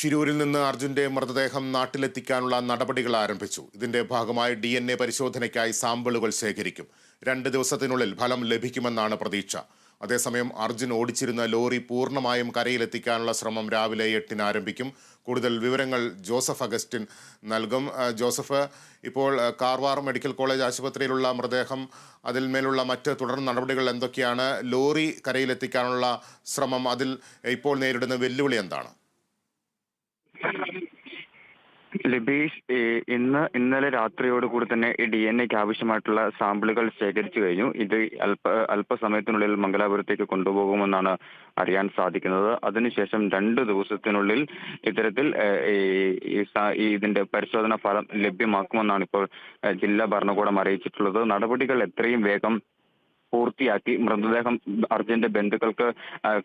ഷിരൂരിൽ നിന്ന് അർജുന്റെ മൃതദേഹം നാട്ടിലെത്തിക്കാനുള്ള നടപടികൾ ആരംഭിച്ചു. ഇതിന്റെ ഭാഗമായി ഡി എൻ എ പരിശോധനയ്ക്കായി സാമ്പിളുകൾ ശേഖരിക്കും. രണ്ട് ദിവസത്തിനുള്ളിൽ ഫലം ലഭിക്കുമെന്നാണ് പ്രതീക്ഷ. അതേസമയം അർജുൻ ഓടിച്ചിരുന്ന ലോറി പൂർണമായും കരയിലെത്തിക്കാനുള്ള ശ്രമം രാവിലെ എട്ടിന് ആരംഭിക്കും. കൂടുതൽ വിവരങ്ങൾ ജോസഫ് അഗസ്റ്റിൻ നൽകും. ജോസഫ് ഇപ്പോൾ കാർവാർ മെഡിക്കൽ കോളേജ് ആശുപത്രിയിലുള്ള മൃതദേഹം അതിന്മേലുള്ള മറ്റ് തുടർ നടപടികൾ എന്തൊക്കെയാണ്? ലോറി കരയിലെത്തിക്കാനുള്ള ശ്രമം അതിൽ ഇപ്പോൾ നേരിടുന്ന വെല്ലുവിളി എന്താണ്? ലിബീഷ് ഇന്ന് ഇന്നലെ രാത്രിയോട് കൂടി തന്നെ ഡി എൻ എക്ക് ആവശ്യമായിട്ടുള്ള സാമ്പിളുകൾ ശേഖരിച്ചു കഴിഞ്ഞു. ഇത് അല്പ അല്പസമയത്തിനുള്ളിൽ മംഗലാപുരത്തേക്ക് കൊണ്ടുപോകുമെന്നാണ് അറിയാൻ സാധിക്കുന്നത്. അതിനുശേഷം രണ്ട് ദിവസത്തിനുള്ളിൽ ഇത്തരത്തിൽ ഇതിന്റെ പരിശോധന ഫലം ലഭ്യമാക്കുമെന്നാണ് ഇപ്പോൾ ജില്ലാ ഭരണകൂടം അറിയിച്ചിട്ടുള്ളത്. നടപടികൾ എത്രയും വേഗം പൂർത്തിയാക്കി മൃതദേഹം അർജുന്റെ ബന്ധുക്കൾക്ക്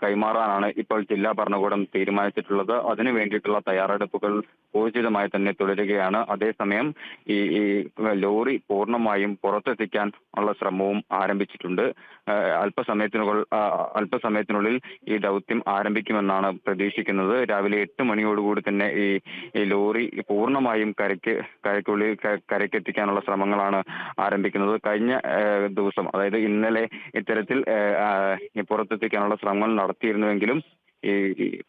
കൈമാറാനാണ് ഇപ്പോൾ ജില്ലാ ഭരണകൂടം തീരുമാനിച്ചിട്ടുള്ളത്. അതിനു വേണ്ടിയിട്ടുള്ള തയ്യാറെടുപ്പുകൾ ഊർജിതമായി തന്നെ തുടരുകയാണ്. അതേസമയം ഈ ഈ ലോറി പൂർണമായും പുറത്തെത്തിക്കാൻ ഉള്ള ശ്രമവും ആരംഭിച്ചിട്ടുണ്ട്. അല്പസമയത്തിനുള്ളിൽ അല്പസമയത്തിനുള്ളിൽ ഈ ദൗത്യം ആരംഭിക്കുമെന്നാണ് പ്രതീക്ഷിക്കുന്നത്. രാവിലെ എട്ട് മണിയോടുകൂടി തന്നെ ഈ ഈ ലോറി പൂർണമായും കരയ്ക്ക് കരയ്ക്കുള്ളിൽ കരയ്ക്കെത്തിക്കാനുള്ള ശ്രമങ്ങളാണ് ആരംഭിക്കുന്നത്. കഴിഞ്ഞ ദിവസം അതായത് ഇന്നലെ ഇത്തരത്തിൽ ആ, ആ, പുറത്തെത്തിക്കാനുള്ള ശ്രമങ്ങൾ നടത്തിയിരുന്നുവെങ്കിലും ഈ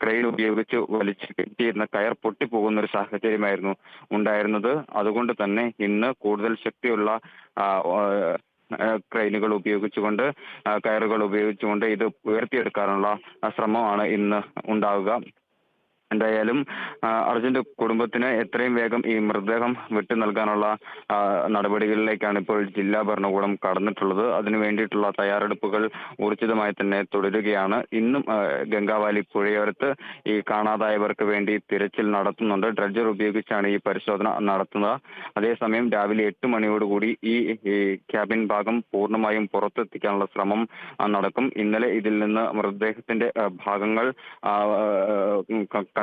ക്രെയിൻ ഉപയോഗിച്ച് വലിച്ചു കെട്ടിയിരുന്ന കയർ പൊട്ടിപ്പോകുന്ന ഒരു സാഹചര്യമായിരുന്നു ഉണ്ടായിരുന്നത്. അതുകൊണ്ട് തന്നെ ഇന്ന് കൂടുതൽ ശക്തിയുള്ള ക്രെയിനുകൾ ഉപയോഗിച്ചുകൊണ്ട് കയറുകൾ ഉപയോഗിച്ചുകൊണ്ട് ഇത് ഉയർത്തിയെടുക്കാനുള്ള ശ്രമമാണ് ഇന്ന് ഉണ്ടാവുക. എന്തായാലും അർജുന്റെ കുടുംബത്തിന് എത്രയും വേഗം ഈ മൃതദേഹം വിട്ടു നൽകാനുള്ള നടപടികളിലേക്കാണ് ഇപ്പോൾ ജില്ലാ ഭരണകൂടം കടന്നിട്ടുള്ളത്. അതിനു വേണ്ടിയിട്ടുള്ള തയ്യാറെടുപ്പുകൾ ഊർജിതമായി തന്നെ തുടരുകയാണ്. ഇന്നും ഗംഗാവാലി പുഴയോരത്ത് ഈ കാണാതായവർക്ക് വേണ്ടി തിരച്ചിൽ നടത്തുന്നുണ്ട്. ഡ്രഡ്ജർ ഉപയോഗിച്ചാണ് ഈ പരിശോധന നടത്തുന്നത്. അതേസമയം രാവിലെ എട്ട് മണിയോടുകൂടി ഈ ക്യാബിൻ ഭാഗം പൂർണമായും പുറത്തെത്തിക്കാനുള്ള ശ്രമം നടക്കും. ഇന്നലെ ഇതിൽ നിന്ന് മൃതദേഹത്തിന്റെ ഭാഗങ്ങൾ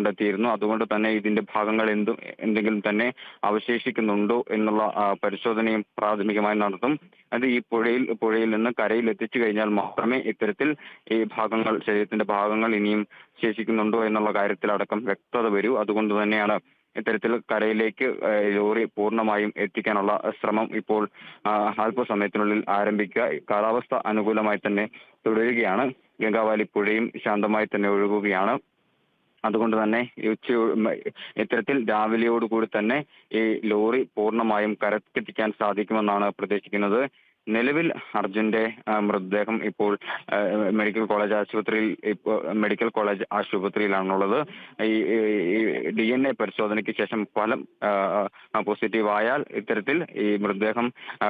കണ്ടെത്തിയിരുന്നു. അതുകൊണ്ട് തന്നെ ഇതിന്റെ ഭാഗങ്ങൾ എന്തും എന്തെങ്കിലും തന്നെ അവശേഷിക്കുന്നുണ്ടോ എന്നുള്ള പരിശോധനയും പ്രാഥമികമായി നടത്തും. അത് ഈ പുഴയിൽ പുഴയിൽ നിന്ന് കരയിൽ എത്തിച്ചു കഴിഞ്ഞാൽ മാത്രമേ ഇത്തരത്തിൽ ഈ ഭാഗങ്ങൾ ശരീരത്തിന്റെ ഭാഗങ്ങൾ ഇനിയും ശേഷിക്കുന്നുണ്ടോ എന്നുള്ള കാര്യത്തിലടക്കം വ്യക്തത വരൂ. അതുകൊണ്ട് തന്നെയാണ് ഇത്തരത്തിൽ കരയിലേക്ക് ലോറി പൂർണമായും എത്തിക്കാനുള്ള ശ്രമം ഇപ്പോൾ അല്പസമയത്തിനുള്ളിൽ ആരംഭിക്കുക. കാലാവസ്ഥ അനുകൂലമായി തന്നെ തുടരുകയാണ്. ഗംഗാവാലി പുഴയും ശാന്തമായി തന്നെ ഒഴുകുകയാണ്. അതുകൊണ്ട് തന്നെ ഉച്ച ഇത്തരത്തിൽ രാവിലെയോടുകൂടി തന്നെ ഈ ലോറി പൂർണമായും കരക്കെത്തിക്കാൻ സാധിക്കുമെന്നാണ് പ്രതീക്ഷിക്കുന്നത്. നിലവിൽ അർജുന്റെ മൃതദേഹം ഇപ്പോൾ മെഡിക്കൽ കോളേജ് ആശുപത്രിയിൽ ഇപ്പോൾ മെഡിക്കൽ കോളേജ് ആശുപത്രിയിലാണുള്ളത്. ഈ ഡി എൻ എ പരിശോധനയ്ക്ക് ശേഷം ഫലം പോസിറ്റീവ് ആയാൽ ഇത്തരത്തിൽ ഈ മൃതദേഹം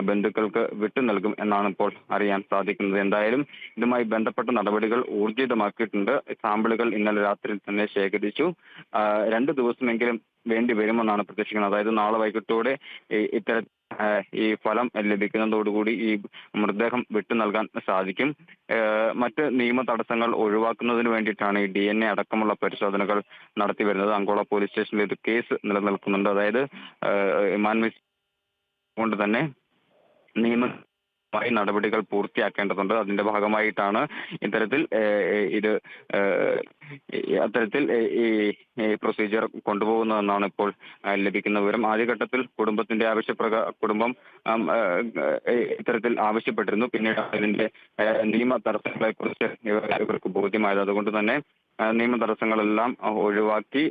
ബന്ധുക്കൾക്ക് വിട്ടു നൽകും എന്നാണ് ഇപ്പോൾ അറിയാൻ സാധിക്കുന്നത്. എന്തായാലും ഇതുമായി ബന്ധപ്പെട്ട നടപടികൾ ഊർജിതമാക്കിയിട്ടുണ്ട്. സാമ്പിളുകൾ ഇന്നലെ രാത്രിയിൽ തന്നെ ശേഖരിച്ചു. രണ്ടു ദിവസമെങ്കിലും വേണ്ടി വരുമെന്നാണ് പ്രതീക്ഷിക്കുന്നത്. അതായത് നാളെ വൈകിട്ടോടെ ഇത്തരത്തിൽ ഈ ഫലം ലഭിക്കുന്നതോടുകൂടി ഈ മൃതദേഹം വിട്ടു നൽകാൻ സാധിക്കും. മറ്റ് നിയമ തടസ്സങ്ങൾ ഒഴിവാക്കുന്നതിന് വേണ്ടിയിട്ടാണ് ഈ ഡി എൻ എ അടക്കമുള്ള പരിശോധനകൾ നടത്തി വരുന്നത്. അങ്കോള പോലീസ് സ്റ്റേഷനിൽ ഒരു കേസ് നിലനിൽക്കുന്നുണ്ട്. അതായത് മാൻമിസ് കൊണ്ട് തന്നെ നിയമമായി നടപടികൾ പൂർത്തിയാക്കേണ്ടതുണ്ട്. അതിന്റെ ഭാഗമായിട്ടാണ് ഇത്തരത്തിൽ ഇത് അത്തരത്തിൽ ഈ പ്രൊസീജിയർ കൊണ്ടുപോകുന്നതെന്നാണ് ഇപ്പോൾ ലഭിക്കുന്ന വിവരം. ആദ്യഘട്ടത്തിൽ കുടുംബത്തിന്റെ ആവശ്യപ്രകാ കുടുംബം ഇത്തരത്തിൽ ആവശ്യപ്പെട്ടിരുന്നു. പിന്നീട് അതിന്റെ നിയമ തടസ്സങ്ങളെ കുറിച്ച് ഇവർക്ക് ബോധ്യമായത്. അതുകൊണ്ട് തന്നെ നിയമ തടസ്സങ്ങളെല്ലാം ഒഴിവാക്കി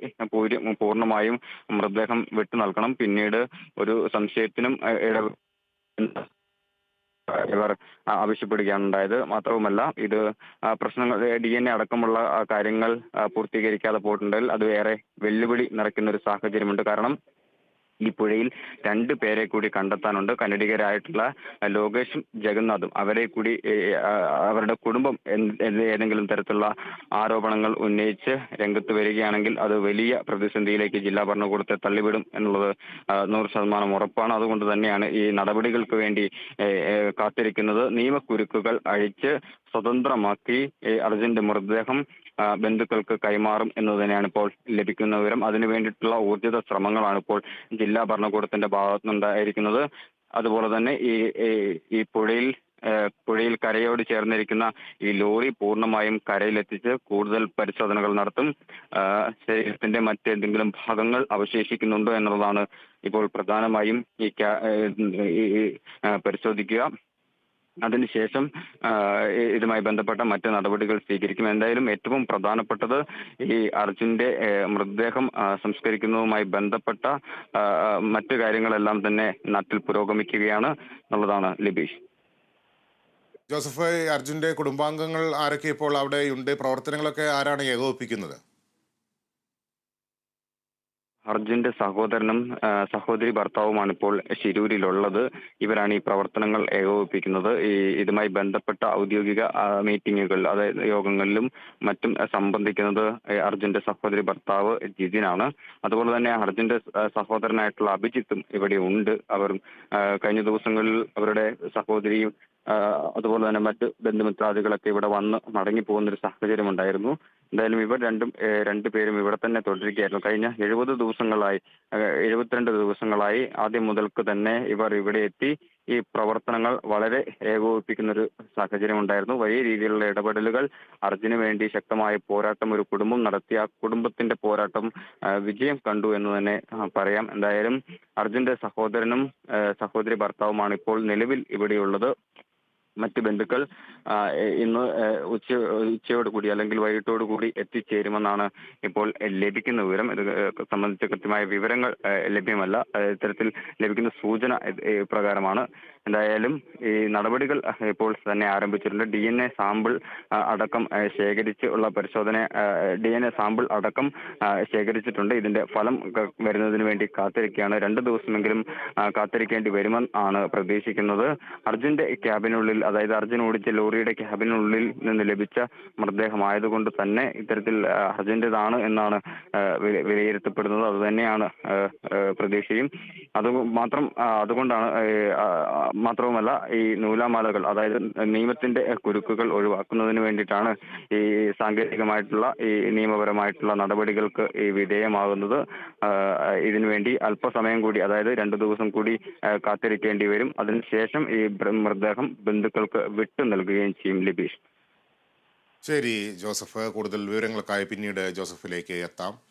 പൂർണമായും മൃതദേഹം വിട്ടു നൽകണം. പിന്നീട് ഒരു സംശയത്തിനും ഇട ഇവർ ആവശ്യപ്പെടുകയാണുണ്ടായത് മാത്രവുമല്ല ഇത് പ്രശ്നങ്ങൾ ഡി എൻ എ അടക്കമുള്ള കാര്യങ്ങൾ പൂർത്തീകരിക്കാതെ പോയിട്ടുണ്ടെങ്കിൽ അത് ഏറെ വെല്ലുവിളി നിറയ്ക്കുന്ന ഒരു സാഹചര്യമുണ്ട്. കാരണം ഈ പുഴയിൽ രണ്ട് പേരെ കൂടി കണ്ടെത്താനുണ്ട്. കന്നഡികരായിട്ടുള്ള ലോകേഷും ജഗന്നാഥും. അവരെ കൂടി അവരുടെ കുടുംബം ഏതെങ്കിലും തരത്തിലുള്ള ആരോപണങ്ങൾ ഉന്നയിച്ച് രംഗത്ത് വരികയാണെങ്കിൽ അത് വലിയ പ്രതിസന്ധിയിലേക്ക് ജില്ലാ ഭരണകൂടത്തെ തള്ളിവിടും എന്നുള്ളത് നൂറ് ശതമാനം ഉറപ്പാണ്. അതുകൊണ്ട് തന്നെയാണ് ഈ നടപടികൾക്ക് വേണ്ടി കാത്തിരിക്കുന്നത്. നിയമക്കുരുക്കുകൾ അഴിച്ച് സ്വതന്ത്രമാക്കി അർജുന്റെ മൃതദേഹം ബന്ധുക്കൾക്ക് കൈമാറും എന്ന് തന്നെയാണ് ഇപ്പോൾ ലഭിക്കുന്ന വിവരം. അതിനു വേണ്ടിയിട്ടുള്ള ഊർജിത ശ്രമങ്ങളാണ് ഇപ്പോൾ ജില്ലാ ഭരണകൂടത്തിന്റെ ഭാഗത്തുനിന്നുണ്ടായിരിക്കുന്നത്. അതുപോലെ തന്നെ ഈ ഈ- പുഴയിൽ പുഴയിൽ കരയോട് ചേർന്നിരിക്കുന്ന ഈ ലോറി പൂർണമായും കരയിലെത്തിച്ച് കൂടുതൽ പരിശോധനകൾ നടത്തും. ശരീരത്തിന്റെ മറ്റേതെങ്കിലും ഭാഗങ്ങൾ അവശേഷിക്കുന്നുണ്ടോ എന്നുള്ളതാണ് ഇപ്പോൾ പ്രധാനമായും ഈ പരിശോധിക്കുക. അതിനുശേഷം ശേഷം ഇതുമായി ബന്ധപ്പെട്ട മറ്റ് നടപടികൾ സ്വീകരിക്കും. എന്തായാലും ഏറ്റവും പ്രധാനപ്പെട്ടത് ഈ അർജുന്റെ മൃതദേഹം സംസ്കരിക്കുന്നതുമായി ബന്ധപ്പെട്ട മറ്റു കാര്യങ്ങളെല്ലാം തന്നെ നാട്ടിൽ പുരോഗമിക്കുകയാണ് എന്നുള്ളതാണ് ലിബീഷ്. ജോസഫ് അർജുന്റെ കുടുംബാംഗങ്ങൾ ആരൊക്കെ ഇപ്പോൾ അവിടെയുണ്ട് പ്രവർത്തനങ്ങളൊക്കെ ആരാണ് ഏകോപിപ്പിക്കുന്നത്? അർജുന്റെ സഹോദരനും സഹോദരി ഭർത്താവുമാണ് ഇപ്പോൾ ശിരൂരിലുള്ളത്. ഇവരാണ് ഈ പ്രവർത്തനങ്ങൾ ഏകോപിപ്പിക്കുന്നത്. ഈ ഇതുമായി ബന്ധപ്പെട്ട ഔദ്യോഗിക മീറ്റിങ്ങുകൾ അതായത് യോഗങ്ങളിലും മറ്റും സംബന്ധിക്കുന്നത് അർജുന്റെ സഹോദരി ഭർത്താവ് ജിതിനാണ്. അതുപോലെ തന്നെ അർജുന്റെ സഹോദരനായിട്ടുള്ള അഭിജിത്തും ഇവിടെ ഉണ്ട്. അവർ കഴിഞ്ഞ ദിവസങ്ങളിൽ അവരുടെ സഹോദരിയും അതുപോലെ തന്നെ മറ്റ് ബന്ധുമിത്രാദികളൊക്കെ ഇവിടെ വന്ന് മടങ്ങി പോകുന്ന ഒരു സാഹചര്യം ഉണ്ടായിരുന്നു എന്തായാലും ഇവർ രണ്ടും രണ്ടുപേരും ഇവിടെ തന്നെ തുടരുകയായിരുന്നു. കഴിഞ്ഞ എഴുപത് ദിവസങ്ങളായി എഴുപത്തിരണ്ട് ദിവസങ്ങളായി ആദ്യം മുതൽക്ക് തന്നെ ഇവർ ഇവിടെ എത്തി ഈ പ്രവർത്തനങ്ങൾ വളരെ ഏകോപിപ്പിക്കുന്ന ഒരു സാഹചര്യം ഉണ്ടായിരുന്നു വലിയ രീതിയിലുള്ള ഇടപെടലുകൾ അർജുന് വേണ്ടി ശക്തമായ പോരാട്ടം ഒരു കുടുംബം നടത്തി ആ കുടുംബത്തിന്റെ പോരാട്ടം വിജയം കണ്ടു എന്ന് തന്നെ പറയാം. എന്തായാലും അർജുന്റെ സഹോദരനും സഹോദരി ഭർത്താവുമാണ് ഇപ്പോൾ നിലവിൽ ഇവിടെയുള്ളത്. മറ്റ് ബന്ധുക്കൾ ഇന്ന് ഉച്ച ഉച്ചയോട് കൂടി അല്ലെങ്കിൽ വൈകിട്ടോട് കൂടി എത്തിച്ചേരുമെന്നാണ് ഇപ്പോൾ ലഭിക്കുന്ന വിവരം. ഇത് സംബന്ധിച്ച കൃത്യമായ വിവരങ്ങൾ ലഭ്യമല്ല. ഇത്തരത്തിൽ ലഭിക്കുന്ന സൂചന പ്രകാരമാണ്. എന്തായാലും ഈ നടപടികൾ ഇപ്പോൾ തന്നെ ആരംഭിച്ചിട്ടുണ്ട്. ഡി എൻ എ സാമ്പിൾ അടക്കം ശേഖരിച്ച് ഉള്ള പരിശോധന ഡി എൻ എ സാമ്പിൾ അടക്കം ശേഖരിച്ചിട്ടുണ്ട്. ഇതിന്റെ ഫലം വരുന്നതിന് വേണ്ടി കാത്തിരിക്കുകയാണ്. രണ്ട് ദിവസമെങ്കിലും കാത്തിരിക്കേണ്ടി വരുമെന്നാണ് പ്രതീക്ഷിക്കുന്നത്. അർജുന്റെ ക്യാബിനുള്ളിൽ അതായത് അർജുൻ ഓടിച്ച ലോറിയുടെ ക്യാബിനുള്ളിൽ നിന്ന് ലഭിച്ച മൃതദേഹമായതുകൊണ്ട് തന്നെ ഇത്തരത്തിൽ അർജുന്റെതാണ് എന്നാണ് വിലയിരുത്തപ്പെടുന്നത്. അത് തന്നെയാണ് ആ, ആ, പ്രതീക്ഷയും. അത് മാത്രം അതുകൊണ്ടാണ് മാത്രവുമല്ല ഈ നൂലാമാലകൾ അതായത് നിയമത്തിന്റെ കുരുക്കുകൾ ഒഴിവാക്കുന്നതിന് വേണ്ടിയിട്ടാണ് ഈ സാങ്കേതികമായിട്ടുള്ള ഈ നിയമപരമായിട്ടുള്ള നടപടികൾക്ക് ഈ വിധേയമാകുന്നത്. ഇതിനുവേണ്ടി ഇതിനു വേണ്ടി അല്പസമയം കൂടി അതായത് രണ്ടു ദിവസം കൂടി കാത്തിരിക്കേണ്ടി വരും. അതിനുശേഷം ഈ മൃതദേഹം മൃതദേഹം ബന്ധുക്കൾക്ക് വിട്ടു നൽകുകയും ചെയ്യും ലബീഷ്. ശരി ജോസഫ്. കൂടുതൽ വിവരങ്ങൾക്കായി പിന്നീട് ജോസഫിലേക്ക് എത്താം.